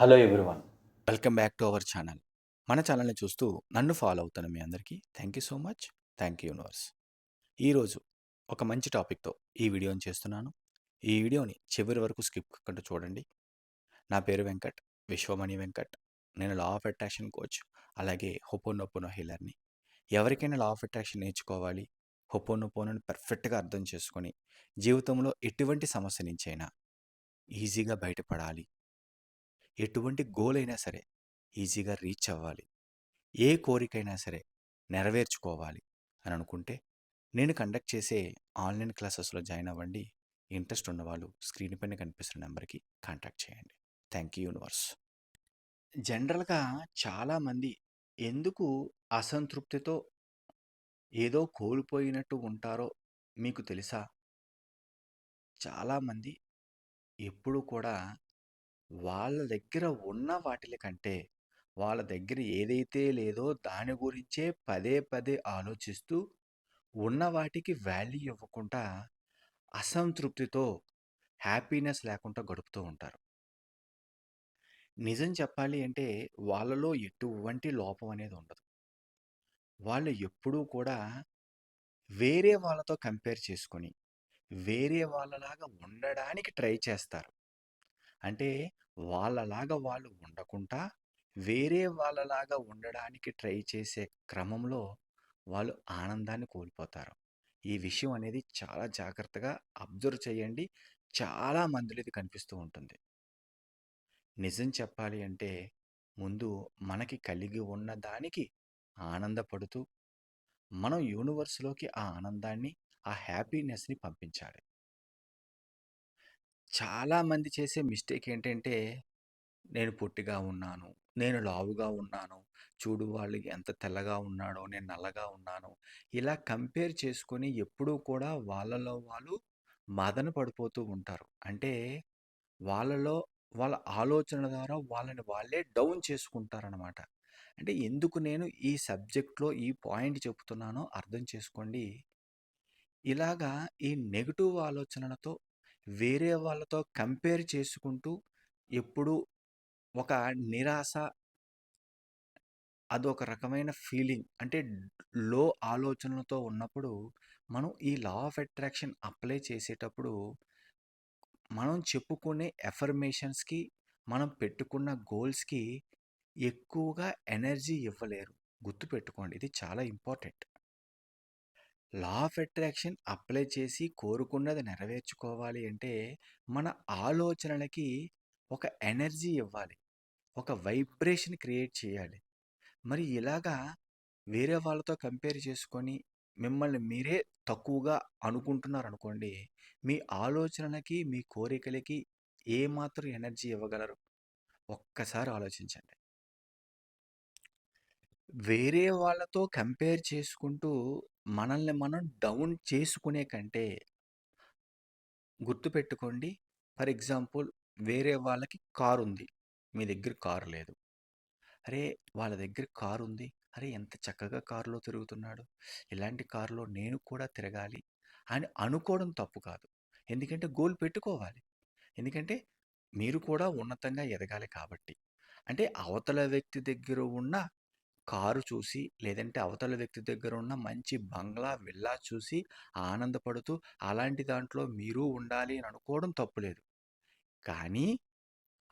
Hello everyone. Welcome back to our channel. మన ఛానల్ని చూస్తూ నన్ను ఫాలో అవుతాను మీ అందరికీ thank you so much. Thank you universe. ఈరోజు ఒక మంచి టాపిక్తో ఈ వీడియోని చేస్తున్నాను. ఈ వీడియోని చివరి వరకు స్కిప్ కాకుండా చూడండి. నా పేరు వెంకట్ విశ్వమణి వెంకట్. నేను లా ఆఫ్ అట్రాక్షన్ కోచ్ అలాగే హొపోనొపోనో హీలర్ని. ఎవరికైనా లా ఆఫ్ అట్రాక్షన్ నేర్చుకోవాలి. హొపోనొపోనోని పర్ఫెక్ట్గా అర్థం చేసుకొని జీవితంలో ఎటువంటి సమస్య నుంచైనా ఈజీగా బయటపడాలి. ఎటువంటి గోల్ అయినా సరే ఈజీగా రీచ్ అవ్వాలి. ఏ కోరికైనా సరే నెరవేర్చుకోవాలి అని అనుకుంటే నేను కండక్ట్ చేసే ఆన్లైన్ క్లాసెస్లో జాయిన్ అవ్వండి. ఇంట్రెస్ట్ ఉన్నవాళ్ళు స్క్రీన్ పైన కనిపిస్తున్న నెంబర్కి కాంటాక్ట్ చేయండి. Thank you universe. జనరల్గా చాలామంది ఎందుకు అసంతృప్తితో ఏదో కోల్పోయినట్టు ఉంటారో మీకు తెలుసా? చాలామంది ఎప్పుడు కూడా వాళ్ళ దగ్గర ఉన్న వాటిల కంటే వాళ్ళ దగ్గర ఏదైతే లేదో దాని గురించే పదే పదే ఆలోచిస్తూ ఉన్న వాటికి వాల్యూ ఇవ్వకుండా అసంతృప్తితో హ్యాపీనెస్ లేకుండా గడుపుతూ ఉంటారు. నిజం చెప్పాలి అంటే వాళ్ళలో ఎటువంటి లోపం అనేది ఉండదు. వాళ్ళు ఎప్పుడూ కూడా వేరే వాళ్ళతో కంపేర్ చేసుకొని వేరే వాళ్ళలాగా ఉండడానికి ట్రై చేస్తారు. అంటే వాళ్ళలాగా వాళ్ళు ఉండకుండా వేరే వాళ్ళలాగా ఉండడానికి ట్రై చేసే క్రమంలో వాళ్ళు ఆనందాన్ని కోల్పోతారు. ఈ విషయం అనేది చాలా జాగ్రత్తగా అబ్జర్వ్ చేయండి. చాలా మందిలో ఇది కనిపిస్తూ ఉంటుంది. నిజం చెప్పాలి అంటే ముందు మనకి కలిగి ఉన్న దానికి ఆనందపడుతూ మనం యూనివర్స్లోకి ఆ ఆనందాన్ని ఆ హ్యాపీనెస్ని పంపించాలి. చాలామంది చేసే మిస్టేక్ ఏంటంటే నేను పొట్టిగా ఉన్నాను నేను లావుగా ఉన్నాను చూడు వాళ్ళు ఎంత తెల్లగా ఉన్నాడో నేను నల్లగా ఉన్నాను. ఇలా కంపేర్ చేసుకొని ఎప్పుడూ కూడా వాళ్ళలో వాళ్ళు మదన పడిపోతూ ఉంటారు. అంటే వాళ్ళలో వాళ్ళ ఆలోచన ద్వారా వాళ్ళని వాళ్ళే డౌన్ చేసుకుంటారనమాట అంటే ఎందుకు నేను ఈ సబ్జెక్ట్లో ఈ పాయింట్ చెప్తున్నానో అర్థం చేసుకోండి. ఇలాగా ఈ నెగిటివ్ ఆలోచనలతో వేరే వాళ్ళతో కంపేర్ చేసుకుంటూ ఎప్పుడు ఒక నిరాశ అదొక రకమైన ఫీలింగ్. అంటే లో ఆలోచనలతో ఉన్నప్పుడు మనం ఈ లా ఆఫ్ అట్రాక్షన్ అప్లై చేసేటప్పుడు మనం చెప్పుకునే ఎఫర్మేషన్స్కి మనం పెట్టుకున్న గోల్స్కి ఎక్కువగా ఎనర్జీ ఇవ్వలేరు. గుర్తుపెట్టుకోండి ఇది చాలా important. Law of attraction apply చేసి కోరుకున్నది నెరవేర్చుకోవాలి అంటే మన ఆలోచనలకి ఒక ఎనర్జీ ఇవ్వాలి. ఒక వైబ్రేషన్ క్రియేట్ చేయాలి. మరి ఇలాగా వేరే వాళ్ళతో కంపేర్ చేసుకొని మిమ్మల్ని మీరే తక్కువగా అనుకుంటున్నారు అనుకోండి మీ ఆలోచనలకి మీ కోరికలకి ఏమాత్రం ఎనర్జీ ఇవ్వగలరు? ఒక్కసారి ఆలోచించండి. వేరే వాళ్ళతో కంపేర్ చేసుకుంటూ మనల్ని మనం డౌన్ చేసుకునే కంటే గుర్తుపెట్టుకోండి. ఫర్ ఎగ్జాంపుల్ వేరే వాళ్ళకి కారు ఉంది మీ దగ్గర కారు లేదు. అరే వాళ్ళ దగ్గర కారు ఉంది అరే ఎంత చక్కగా కారులో తిరుగుతున్నాడు. ఇలాంటి కారులో నేను కూడా తిరగాలి అని అనుకోవడం తప్పు కాదు. ఎందుకంటే గోల్ పెట్టుకోవాలి. ఎందుకంటే మీరు కూడా ఉన్నతంగా ఎదగాలి కాబట్టి. అంటే అవతల వ్యక్తి దగ్గర ఉన్న కారు చూసి లేదంటే అవతల వ్యక్తి దగ్గర ఉన్న మంచి బంగ్లా విల్లా చూసి ఆనందపడుతూ అలాంటి దాంట్లో మీరు ఉండాలి అని అనుకోవడం తప్పులేదు. కానీ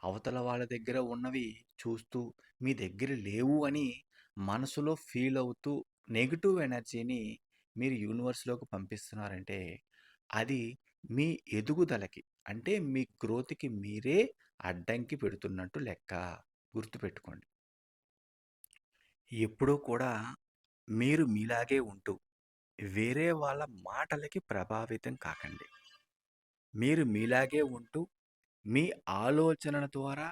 అవతల వాళ్ళ దగ్గర ఉన్నవి చూస్తూ మీ దగ్గర లేవు అని మనసులో ఫీల్ అవుతూ నెగిటివ్ ఎనర్జీని మీరు యూనివర్స్లోకి పంపిస్తున్నారంటే అది మీ ఎదుగుదలకి అంటే మీ గ్రోత్కి మీరే అడ్డంకి పెడుతున్నట్టు లెక్క గుర్తుపెట్టుకోండి. ఎప్పుడూ కూడా మీరు మీలాగే ఉంటూ వేరే వాళ్ళ మాటలకి ప్రభావితం కాకండి. మీరు మీలాగే ఉంటూ మీ ఆలోచనల ద్వారా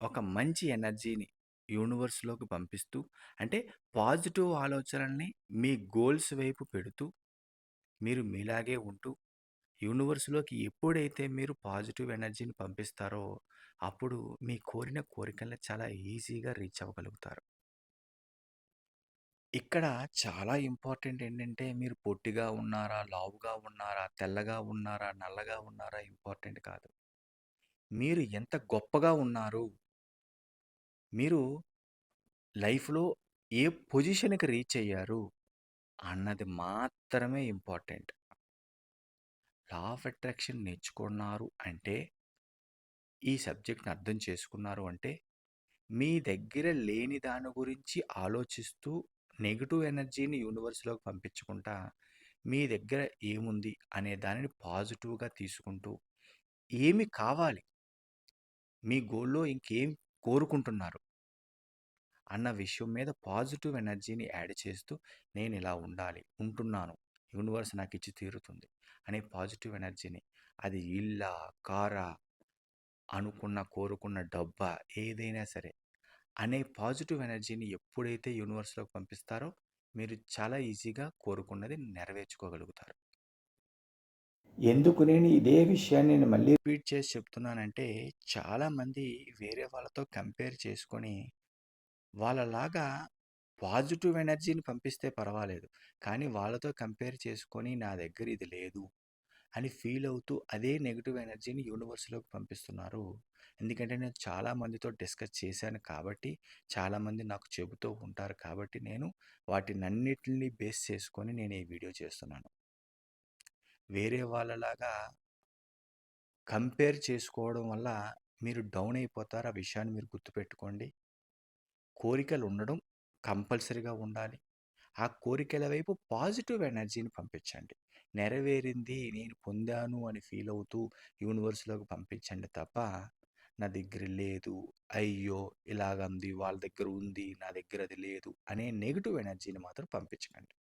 ఒక మంచి ఎనర్జీని యూనివర్స్లోకి పంపిస్తూ అంటే పాజిటివ్ ఆలోచనల్ని మీ గోల్స్ వైపు పెడుతూ మీరు మీలాగే ఉంటూ యూనివర్స్లోకి ఎప్పుడైతే మీరు పాజిటివ్ ఎనర్జీని పంపిస్తారో అప్పుడు మీ కోరిన కోరికల్ని చాలా ఈజీగా రీచ్ అవ్వగలుగుతారు. ఇక్కడ చాలా ఇంపార్టెంట్ ఏంటంటే మీరు పొట్టిగా ఉన్నారా లావుగా ఉన్నారా తెల్లగా ఉన్నారా నల్లగా ఉన్నారా ఇంపార్టెంట్ కాదు మీరు ఎంత గొప్పగా ఉన్నారు మీరు లైఫ్‌లో ఏ పొజిషన్‌కి రీచ్ అయ్యారు అన్నది మాత్రమే ఇంపార్టెంట్. లా ఆఫ్ అట్రాక్షన్ నేర్చుకున్నారు అంటే ఈ సబ్జెక్ట్‌ని అర్థం చేసుకున్నారు అంటే మీ దగ్గర లేని దాని గురించి ఆలోచిస్తూ నెగిటివ్ ఎనర్జీని యూనివర్స్‌లోకి పంపించకుండా మీ దగ్గర ఏముంది అనే దానిని పాజిటివ్‌గా తీసుకుంటూ ఏమి కావాలి? మీ గోల్‌లో ఇంకేం కోరుకుంటున్నారు? అన్న విషయం మీద పాజిటివ్ ఎనర్జీని యాడ్ చేస్తూ నేను ఇలా ఉండాలి, ఉంటున్నాను, యూనివర్స్ నాకు ఇచ్చి తీరుతుంది అనే పాజిటివ్ ఎనర్జీని అది ఇల్లా, కారా, అనుకున్న కోరుకున్న డబ్బా ఏదైనా సరే అనే పాజిటివ్ ఎనర్జీని ఎప్పుడైతే యూనివర్స్‌లోకి పంపిస్తారో మీరు చాలా ఈజీగా కోరుకున్నది నెరవేర్చుకోగలుగుతారు. ఎందుకు నేను ఇదే విషయాన్ని నేను మళ్ళీ రిపీట్ చేసి చెప్తున్నానంటే చాలామంది వేరే వాళ్ళతో కంపేర్ చేసుకొని వాళ్ళలాగా పాజిటివ్ ఎనర్జీని పంపిస్తే పర్వాలేదు. కానీ వాళ్ళతో కంపేర్ చేసుకొని నా దగ్గర ఇది లేదు అని ఫీల్ అవుతూ అదే నెగిటివ్ ఎనర్జీని యూనివర్స్‌లోకి పంపిస్తున్నారు. ఎందుకంటే నేను చాలా మందితో డిస్కస్ చేశాను కాబట్టి, చాలామంది నాకు చెబుతూ ఉంటారు కాబట్టి నేను వాటినన్నిటిని బేస్ చేసుకొని నేను ఈ వీడియో చేస్తున్నాను. వేరే వాళ్ళలాగా కంపేర్ చేసుకోవడం వల్ల మీరు డౌన్ అయిపోతారు. ఆ విషయాన్ని మీరు గుర్తుపెట్టుకోండి. కోరికలు ఉండడం కంపల్సరీగా ఉండాలి. ఆ కోరికల వైపు పాజిటివ్ ఎనర్జీని పంపించండి. నెరవేరింది, నేను పొందాను అని ఫీల్ అవుతూ యూనివర్స్‌లోకి పంపించండి తప్ప, నా దగ్గర లేదు, అయ్యో! ఇలాగంది, వాళ్ళ దగ్గర ఉంది, నా దగ్గర అది లేదు అనే నెగిటివ్ ఎనర్జీని మాత్రం పంపించకండి.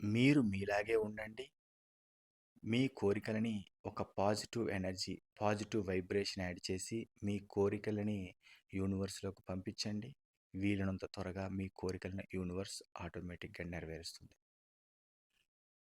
మీరు మీలాగే ఉండండి. మీ కోరికలని ఒక positive energy, positive vibration add చేసి మీ కోరికలని యూనివర్స్‌లోకి పంపించండి. వీలైనంత త్వరగా మీ కోరికలను యూనివర్స్ ఆటోమేటిక్‌గా నెరవేరుస్తుంది.